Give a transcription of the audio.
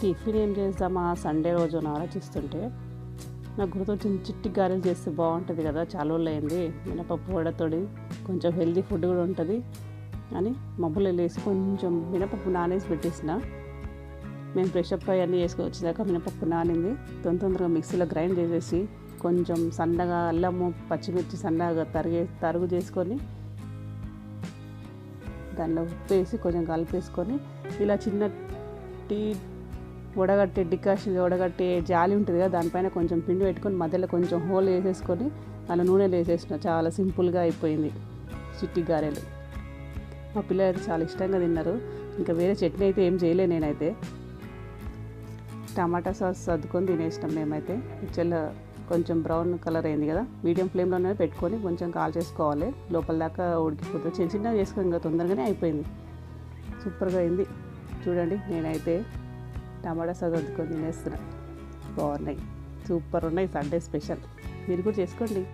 Tiffin ఏం చేద్దామా Sunday రోజు అని ఆలోచిస్తుంటే నాకు గుర్తొచ్చింది చిట్టి గారెలు చేస్తే బాగుంటుంది కదా చాలా రోజులు అయింది మినపప్పు వడతోడి కొంచెం హెల్దీ ఫుడ్ కూడా ఉంటుంది అని మబ్బులు వేసి కొంచెం మినపప్పు నానేసి పెట్టేసిన. మేము ఫ్రెష్ అప్ అయ్యి అన్నీ వేసుకొని వచ్చేదాకా మినపప్పు నానింది. తొందర తొందరగా మిక్సీలో గ్రైండ్ చేసేసి కొంచెం సన్నగా అల్లము పచ్చిమిర్చి సన్నగా తరిగే తరుగు చేసుకొని దానిలో ఉప్పు వేసి కొంచెం కలిపేసుకొని ఇలా చిన్న టీ వడగట్టే డికాషన్ వడగట్టే జాలి ఉంటుంది కదా దానిపైన కొంచెం పిండి పెట్టుకొని మధ్యలో కొంచెం హోల్ వేసేసుకొని అలా నూనెలు వేసేసిన. చాలా సింపుల్గా అయిపోయింది చిట్టి గారెలు. మా పిల్లలు అయితే చాలా ఇష్టంగా తిన్నారు. ఇంకా వేరే చట్నీ అయితే ఏం చేయలే నేనైతే. టమాటా సాస్ సర్దుకొని తినేసినాం మేమైతే. చెల్ల కొంచెం బ్రౌన్ కలర్ అయింది కదా మీడియం ఫ్లేమ్లోనే పెట్టుకొని కొంచెం కాల్ చేసుకోవాలి. లోపల దాకా ఉడికిపోతుంది. చిన్న చిన్నగా చేసుకొని ఇంకా తొందరగానే అయిపోయింది. సూపర్గా అయింది. చూడండి నేనైతే టమాటా సాస్ తినేస్తున్నాను తినేస్తున్నా. బాగున్నాయి. సూపర్ ఉన్నాయి. Sunday special. మీరు కూడా చేసుకోండి.